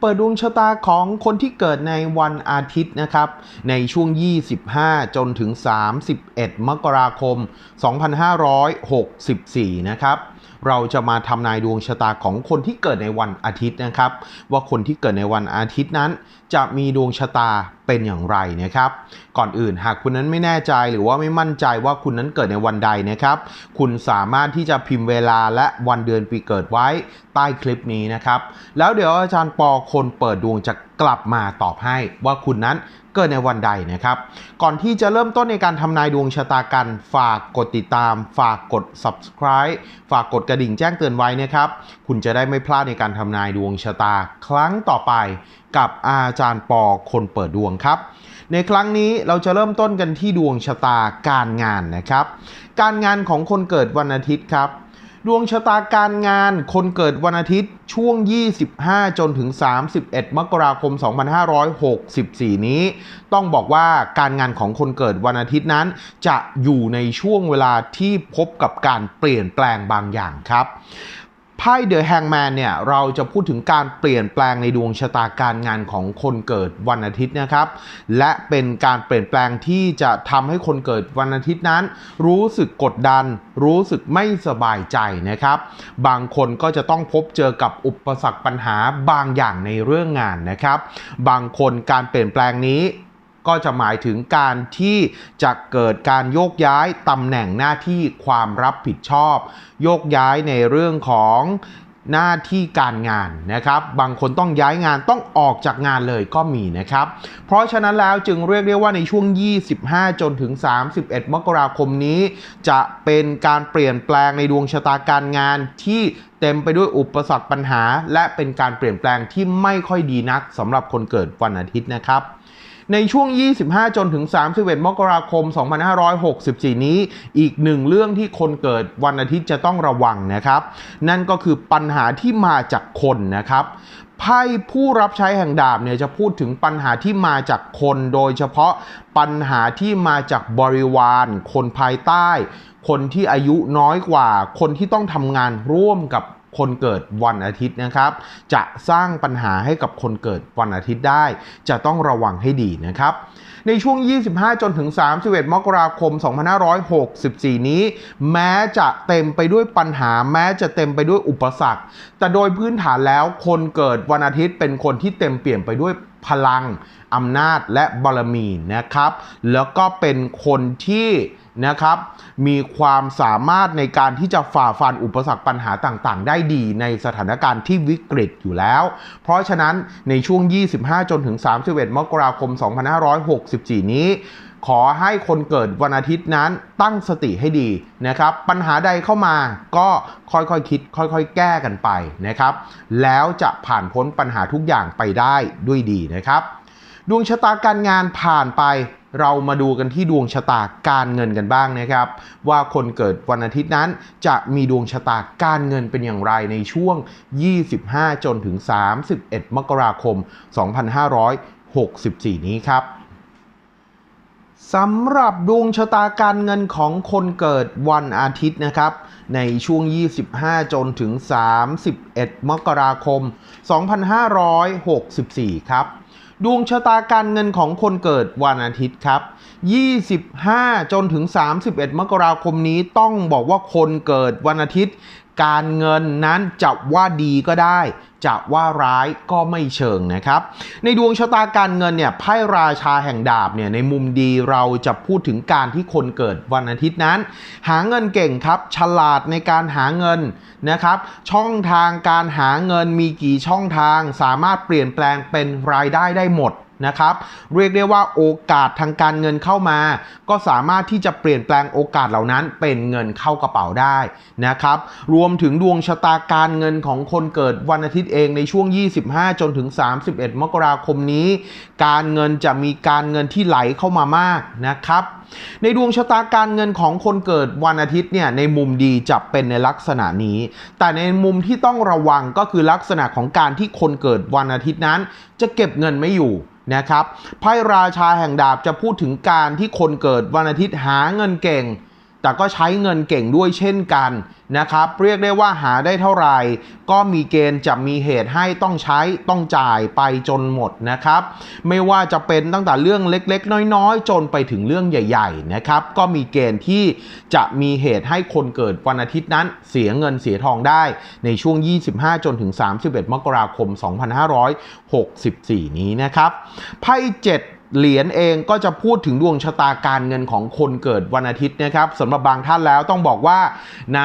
เปิดดวงชะตาของคนที่เกิดในวันอาทิตย์นะครับ ในช่วง 25 จนถึง 31 มกราคม 2564 นะครับ เราจะมาทำนายดวงชะตาของคนที่เกิดในวันอาทิตย์นะครับ ว่าคนที่เกิดในวันอาทิตย์นั้น จะมีดวงชะตาเป็นอย่างไรนะครับ ก่อนอื่นหากคุณนั้นไม่แน่ใจหรือว่าไม่มั่นใจว่าคุณนั้นเกิดในวันใดนะครับ คุณสามารถที่จะพิมพ์เวลาและวันเดือนปีเกิดไว้ใต้คลิปนี้นะครับ แล้วเดี๋ยวอาจารย์ปอคนเปิดดวงจะก กลับมาตอบให้ว่าคุณนั้นเกิดในวันใดนะครับ ก่อนที่จะเริ่มต้นในการทำนายดวงชะตากัน ฝากกดติดตาม ฝากกด subscribe ฝากกดกระดิ่งแจ้งเตือนไว้นะครับ คุณจะได้ไม่พลาดในการทำนายดวงชะตาครั้งต่อไป กับอาจารย์ปอคนเปิดดวงครับ ในครั้งนี้เราจะเริ่มต้นกันที่ดวงชะตาการงานนะครับ การงานของคนเกิดวันอาทิตย์ครับ ดวงชะตาการงานคนเกิดวันอาทิตย์ช่วง 25 จนถึง 31 มกราคม 2564 นี้ ต้องบอกว่าการงานของคนเกิดวันอาทิตย์นั้น จะอยู่ในช่วงเวลาที่พบกับการเปลี่ยนแปลงบางอย่างครับ ไพ่เดอะแฮงแมนเนี่ยเราจะพูดถึงการเปลี่ยนแปลงในดวงชะตาการงานของคนเกิดวันอาทิตย์นะครับ และเป็นการเปลี่ยนแปลงที่จะทำให้คนเกิดวันอาทิตย์นั้น รู้สึกกดดัน รู้สึกไม่สบายใจนะครับ บางคนก็จะต้องพบเจอกับอุปสรรคปัญหาบางอย่างในเรื่องงานนะครับ บางคนการเปลี่ยนแปลงนี้ ก็จะหมายถึงการที่จะเกิดการโยกย้ายตำแหน่งหน้าที่ความรับผิดชอบ โยกย้ายในเรื่องของหน้าที่การงานนะครับ บางคนต้องย้ายงานต้องออกจากงานเลยก็มีนะครับ เพราะฉะนั้นแล้วจึงเรียกได้ว่าในช่วง 25 จนถึง 31 มกราคมนี้ จะเป็นการเปลี่ยนแปลงในดวงชะตาการงานที่เต็มไปด้วยอุปสรรคปัญหา และเป็นการเปลี่ยนแปลงที่ไม่ค่อยดีนักสำหรับคนเกิดวันอาทิตย์นะครับ ในช่วง 25 จนถึง 31 มกราคม 2564 นี้ อีกหนึ่งเรื่องที่คนเกิดวันอาทิตย์จะต้องระวังนะครับ นั่นก็คือปัญหาที่มาจากคนนะครับไพ่ผู้รับใช้แห่งดาบเนี่ยจะพูดถึงปัญหาที่มาจากคนโดยเฉพาะปัญหาที่มาจากบริวาร คนภายใต้ คนที่อายุน้อยกว่า คนที่ต้องทำงานร่วมกับ คนเกิดวันอาทิตย์นะครับ จะสร้างปัญหาให้กับคนเกิดวันอาทิตย์ได้ จะต้องระวังให้ดีนะครับ ในช่วง 25 จนถึง 31 มกราคม 2564 นี้ แม้จะเต็มไปด้วยปัญหา แม้จะเต็มไปด้วยอุปสรรค แต่โดยพื้นฐานแล้วคนเกิดวันอาทิตย์เป็นคนที่เต็มเปลี่ยนไปด้วยพลังอำนาจและบารมีนะครับ แล้วก็เป็นคนที่ นะครับ มีความสามารถในการที่จะฝ่าฟันอุปสรรคปัญหาต่างๆ ได้ดีในสถานการณ์ที่วิกฤตอยู่แล้ว เพราะฉะนั้นในช่วง 25 จนถึง 31 มกราคม 2564 นี้ ขอให้คนเกิดวันอาทิตย์นั้นตั้งสติให้ดีนะครับ ปัญหาใดเข้ามาก็ค่อยๆคคิด ค่อยๆ แก้กันไปนะครับ แล้วจะผ่านพ้นปัญหาทุกอย่างไปได้ด้วยดีนะครับ ดวงชะตาการงานผ่านไป เรามาดูกันที่ดวงชะตาการเงินกันบ้างนะครับ ว่าคนเกิดวันอาทิตย์นั้น จะมีดวงชะตาการเงินเป็นอย่างไรในช่วง 25 จนถึง 31 มกราคม 2564 นี้ครับสำหรับดวงชะตาการเงินของคนเกิดวันอาทิตย์นะครับ ในช่วง 25 จนถึง 31 มกราคม 2564 ครับ ดวงชะตาการเงินของคนเกิดวันอาทิตย์ครับ 25 จนถึง 31 มกราคมนี้ต้องบอกว่าคนเกิดวันอาทิตย์ การเงินนั้นจะว่าดีก็ได้จะว่าร้ายก็ไม่เชิงนะครับ ในดวงชะตาการเงินเนี่ยไพ่ราชาแห่งดาบเนี่ยในมุมดีเราจะพูดถึงการที่คนเกิดวันอาทิตย์นั้น หาเงินเก่งครับ ฉลาดในการหาเงินนะครับ ช่องทางการหาเงินมีกี่ช่องทางสามารถเปลี่ยนแปลงเป็นรายได้ได้หมด นะครับ เรียกได้ว่าโอกาสทางการเงินเข้ามา ก็สามารถที่จะเปลี่ยนแปลงโอกาสเหล่านั้นเป็นเงินเข้ากระเป๋าได้นะครับ รวมถึงดวงชะตาการเงินของคนเกิดวันอาทิตย์เองในช่วง 25 จนถึง 31 มกราคมนี้ การเงินจะมีการเงินที่ไหลเข้ามามากนะครับในดวงชะตาการเงินของคนเกิดวันอาทิตย์เนี่ยในมุมดีจะเป็นในลักษณะนี้ แต่ในมุมที่ต้องระวังก็คือลักษณะของการที่คนเกิดวันอาทิตย์นั้น จะเก็บเงินไม่อยู่ นะครับไพ่ราชาแห่งดาบจะพูดถึงการที่คนเกิดวันอาทิตย์หาเงินเก่ง แต่ก็ใช้เงินเก่งด้วยเช่นกันนะครับ เรียกได้ว่าหาได้เท่าไหร่ ก็มีเกณฑ์จะมีเหตุให้ต้องใช้ต้องจ่ายไปจนหมดนะครับ ไม่ว่าจะเป็นตั้งแต่เรื่องเล็กๆ น้อยๆ จนไปถึงเรื่องใหญ่ ๆ นะครับ ก็มีเกณฑ์ที่จะมีเหตุให้คนเกิดวันอาทิตย์นั้นเสียเงินเสียทองได้ในช่วง 25 จนถึง 31 มกราคม 2564 นี้นะครับไพ่7 เหรียญเองก็จะพูดถึงดวงชะตาการเงินของคนเกิดวันอาทิตย์นะครับสำหรับบางท่านแล้วต้องบอกว่าใน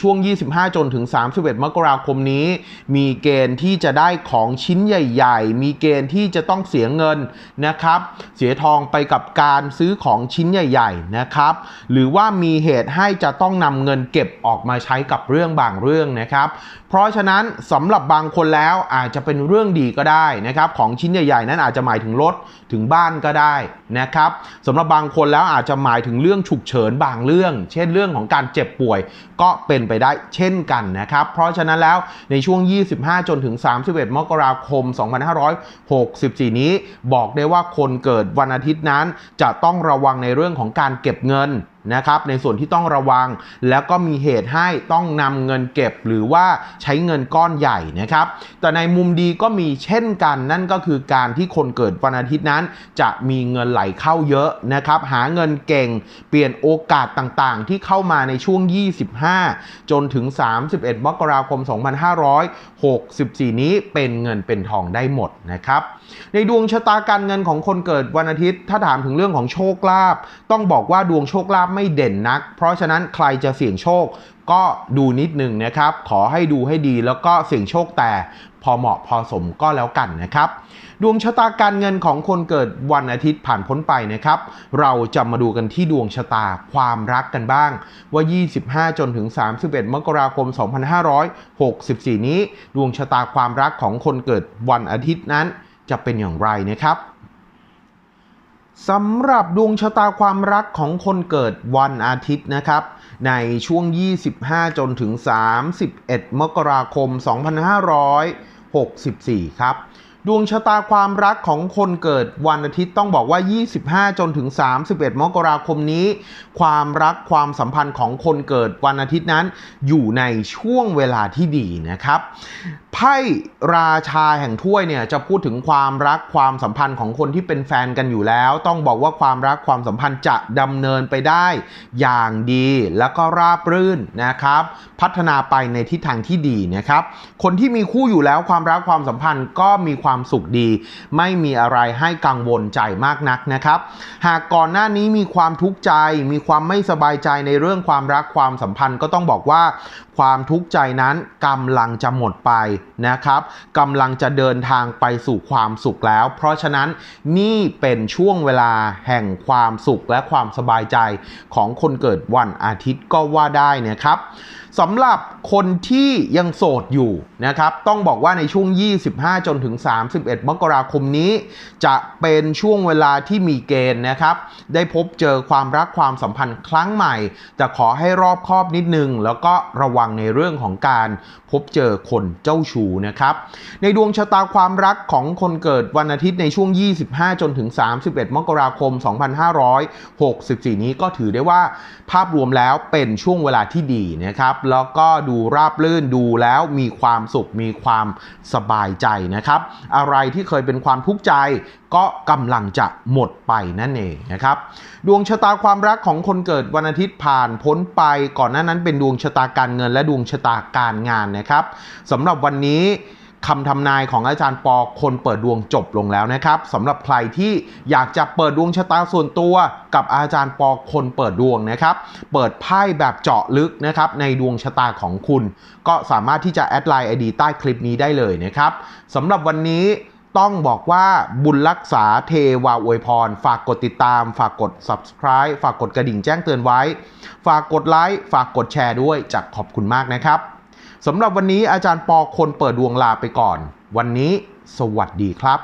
ช่วง 25 จนถึง 31 มกราคมนี้ มีเกณฑ์ที่จะได้ของชิ้นใหญ่ ๆ มีเกณฑ์ที่จะต้องเสียเงินนะครับ เสียทองไปกับการซื้อของชิ้นใหญ่ ๆ นะครับ หรือว่ามีเหตุให้จะต้องนำเงินเก็บออกมาใช้กับเรื่องบางเรื่องนะครับเพราะฉะนั้นสำหรับบางคนแล้วอาจจะเป็นเรื่องดีก็ได้นะครับของชิ้นใหญ่ๆ นั้นอาจจะหมายถึงรถถึงบ้านก็ได้นะครับสำหรับบางคนแล้วอาจจะหมายถึงเรื่องฉุกเฉินบางเรื่อง เช่นเรื่องของการเจ็บป่วย ก็เป็นไปได้เช่นกันนะครับเพราะฉะนั้นแล้วในช่วง 25 จนถึง 31 มกราคม 2564 นี้ บอกได้ว่าคนเกิดวันอาทิตย์นั้นจะต้องระวังในเรื่องของการเก็บเงิน นะครับในส่วนที่ต้องระวัง แล้วก็มีเหตุให้ต้องนำเงินเก็บหรือว่าใช้เงินก้อนใหญ่นะครับ แต่ในมุมดีก็มีเช่นกันนั่นก็คือการที่คนเกิดวันอาทิตย์นั้น จะมีเงินไหลเข้าเยอะนะครับหาเงินเก่ง เปลี่ยนโอกาสต่างๆ ที่เข้ามาในช่วง 25 จนถึง 31 มกราคม 2564 นี้เป็นเงินเป็นทองได้หมดนะครับ ในดวงชะตาการเงินของคนเกิดวันอาทิตย์ ถ้าถามถึงเรื่องของโชคลาภต้องบอกว่าดวงโชคลาภไม่เด่นนัก เพราะฉะนั้นใครจะเสี่ยงโชคก็ดูนิดหนึ่งนะครับ ขอให้ดูให้ดีแล้วก็เสี่ยงโชคแต่พอเหมาะพอสมก็แล้วกันนะครับ ดวงชะตาการเงินของคนเกิดวันอาทิตย์ผ่านพ้นไปนะครับ เราจะมาดูกันที่ดวงชะตาความรักกันบ้าง ว่า 25 จนถึง 31 มกราคม 2564 นี้ ดวงชะตาความรักของคนเกิดวันอาทิตย์นั้นจะเป็นอย่างไรนะครับ สำหรับดวงชะตาความรักของคนเกิดวันอาทิตย์นะครับ ในช่วง 25 จนถึง 31 มกราคม 2564 ครับ ดวงชะตาความรักของคนเกิดวันอาทิตย์ต้องบอกว่า 25 จนถึง 31 มกราคมนี้ ความรักความสัมพันธ์ของคนเกิดวันอาทิตย์นั้น อยู่ในช่วงเวลาที่ดีนะครับไพ่ราชาแห่งถ้วยเนี่ยจะพูดถึงความรักความสัมพันธ์ของคนที่เป็นแฟนกันอยู่แล้ว ต้องบอกว่าความรักความสัมพันธ์จะดำเนินไปได้อย่างดีแล้วก็ราบรื่นนะครับ พัฒนาไปในทิศทางที่ดีนะครับ คนที่มีคู่อยู่แล้วความรักความสัมพันธ์ก็มีความสุขดี ไม่มีอะไรให้กังวลใจมากนักนะครับ หากก่อนหน้านี้มีความทุกข์ใจ มีความไม่สบายใจในเรื่องความรักความสัมพันธ์ก็ต้องบอกว่า ความทุกข์ใจนั้นกำลังจะหมดไปนะครับกำลังจะเดินทางไปสู่ความสุขแล้ว เพราะฉะนั้นนี่เป็นช่วงเวลาแห่งความสุขและความสบายใจของคนเกิดวันอาทิตย์ก็ว่าได้นะครับสำหรับคนที่ยังโสดอยู่นะครับ ต้องบอกว่าในช่วง 25 จนถึง 31 มกราคมนี้ จะเป็นช่วงเวลาที่มีเกณฑ์นะครับ ได้พบเจอความรักความสัมพันธ์ครั้งใหม่ แต่ขอให้รอบคอบนิดนึง แล้วก็ระวังในเรื่องของการพบเจอคนเจ้าชู้นะครับ ในดวงชะตาความรักของคนเกิดวันอาทิตย์ในช่วง 25 จนถึง 31 มกราคม 2564 นี้ก็ถือได้ว่าภาพรวมแล้วเป็นช่วงเวลาที่ดีนะครับแล้วก็ดูราบรื่นดูแล้วมีความสุขมีความสบายใจนะครับ อะไรที่เคยเป็นความทุกข์ใจก็กำลังจะหมดไปนั่นเองนะครับ ดวงชะตาความรักของคนเกิดวันอาทิตย์ผ่านพ้นไปก่อนหน้านั้นเป็นดวงชะตาการเงินและดวงชะตาการงานนะครับสำหรับวันนี้ คำทำนายของอาจารย์ปอคนเปิดดวงจบลงแล้วนะครับสำหรับใครที่อยากจะเปิดดวงชะตาส่วนตัว กับอาจารย์ปอคนเปิดดวงนะครับ เปิดไพ่แบบเจาะลึกนะครับในดวงชะตาของคุณ ก็สามารถที่จะแอดไลน์ไอดีใต้คลิปนี้ได้เลยนะครับสำหรับวันนี้ต้องบอกว่าบุญรักษาเทวาอวยพร ฝากกดติดตาม ฝากกด subscribe ฝากกดกระดิ่งแจ้งเตือนไว้ ฝากกดไลค์ฝากกดแชร์ด้วยจะขอบคุณมากนะครับ สำหรับวันนี้อาจารย์ปอคนเปิดดวงลาไปก่อน วันนี้สวัสดีครับ